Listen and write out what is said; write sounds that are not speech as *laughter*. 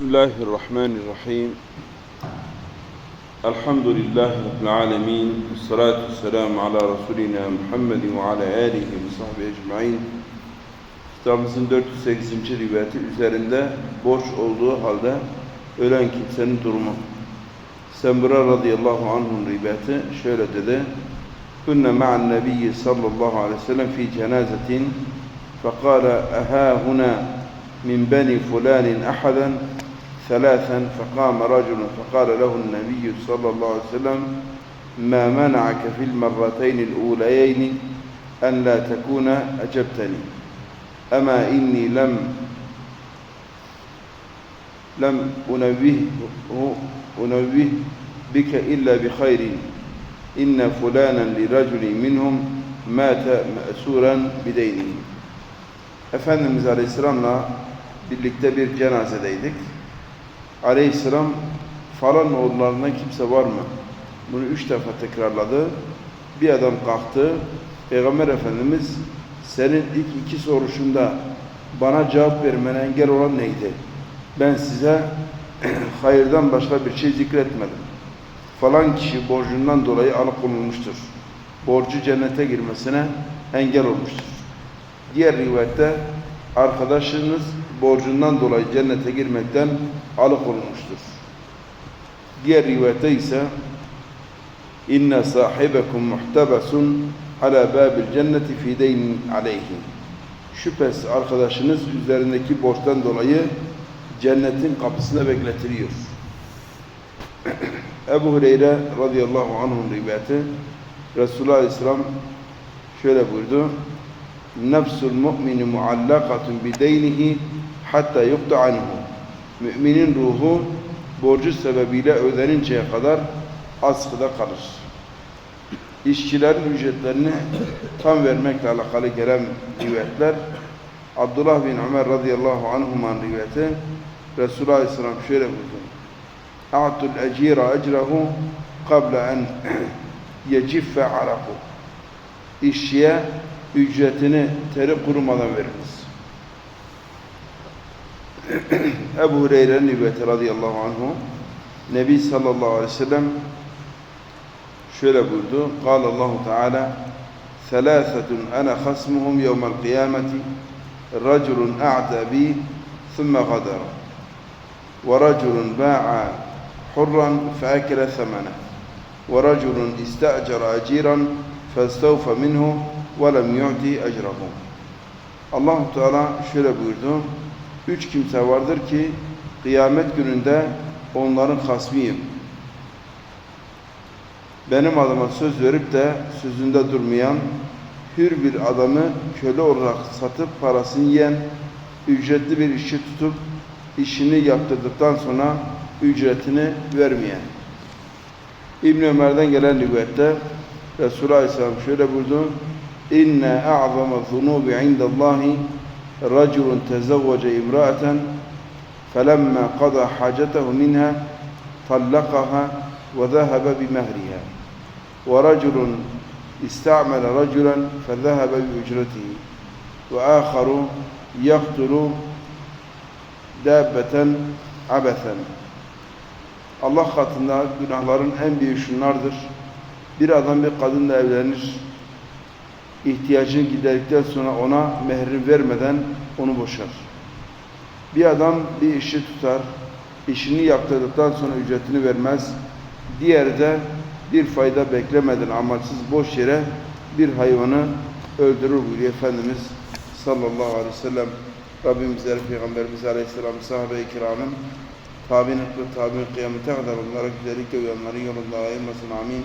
بسم الله الرحمن الرحيم الحمد لله رب العالمين والصلاة والسلام على رسولنا محمد وعلى آله وصحبه ecmaîn. Kitabımızın 408. rivayeti üzerinde borç olduğu halde ölen kimsenin durumu. Sembra radıyallahu anh'un rivayeti şöyle dedi. Kunna ma'an nebiyyi sallallahu aleyhi ve sellem fi cenazetin فقال أها هنا من بني فلان أحدا ثلاثا فقام رجل فقال له النبي صلى الله عليه وسلم ما منعك في المرتين الأوليين أن لا تكون أجبتني؟ أما إني لم لم أنبه أنبه بك إلا بخير. إن فلانا لرجل منهم مات مأسورا بدينه. Efendimiz Aleyhisselam'la birlikte bir cenazedeydik. Aleyhisselam falan oğullarından kimse var mı? Bunu üç defa tekrarladı. Bir adam kalktı. Peygamber Efendimiz senin ilk iki soruşunda bana cevap vermene engel olan neydi? Ben size *clears throat* hayırdan başka bir şey zikretmedim. Falan kişi borcundan dolayı alıkonulmuştur. Borcu cennete girmesine engel olmuştur. Diğer rivayette arkadaşınız borcundan dolayı cennete girmekten alıkonulmuştur. Diğer rivayette ise inne sahibekum muhtebesun ala babil cenneti fi deynin aleyhi. Şüphesiz arkadaşınız üzerindeki borçtan dolayı cennetin kapısına bekletiliyor. *clears throat* Ebu Hureyre radıyallahu anh'un rivayeti Resulullah Aleyhisselam şöyle buyurdu. Nefsul mu'mini muallakatun bideynihi hatta yukta anhu. Müminin ruhu borcu sebebiyle ödeninceye kadar askıda kalır. İşçilerin ücretlerini tam vermekle alakalı gelen rivayetler Abdullah bin Ömer radıyallahu anhuman rivayeti Resulullah aleyhisselam şöyle buyurdu. A'tul ecira ecrahu qabla en yeciffe araku. İşçiye ücretini teri kurumadan veriniz. أبو هريرة رضي الله عنه. نبي صلى الله عليه وسلم شوال أبو قال الله تعالى ثلاثة أنا خصمهم يوم القيامة رجل أعدى بي ثم غدر ورجل باع حرا فأكل ثمنه ورجل استأجر أجيرا فاستوفى منه ولم يعطي أجره الله تعالى شوال أبو üç kimse vardır ki kıyamet gününde onların hasmiyim. Benim adıma söz verip de sözünde durmayan, hür bir adamı köle olarak satıp parasını yiyen, ücretli bir işi tutup işini yaptırdıktan sonra ücretini vermeyen. İbn Ömer'den gelen rivayette Resulullah Aleyhisselam şöyle buyurdu: "İnne a'zama zunubi indallahi رجل تزوج امرأة فلما قضى حاجته منها طلقها وذهب بمهرها ورجل استعمل رجلا فذهب بأجرته وآخر يقتل دابة عبثا Allah katında günahların en büyük şunlardır. Bir adam bir kadınla evlenir, ihtiyacını giderdikten sonra ona mehri vermeden onu boşar. Bir adam bir işi tutar, işini yaptırdıktan sonra ücretini vermez. Diğeri de bir fayda beklemeden amaçsız boş yere bir hayvanı öldürür buyuruyor Efendimiz sallallahu aleyhi ve sellem. Rabbimiz Peygamberimiz aleyhisselam sahabe-i kiramın tabi'in tabi'in kıyamete kadar onlara güzellikle uyanların yolunda ayırmasın amin.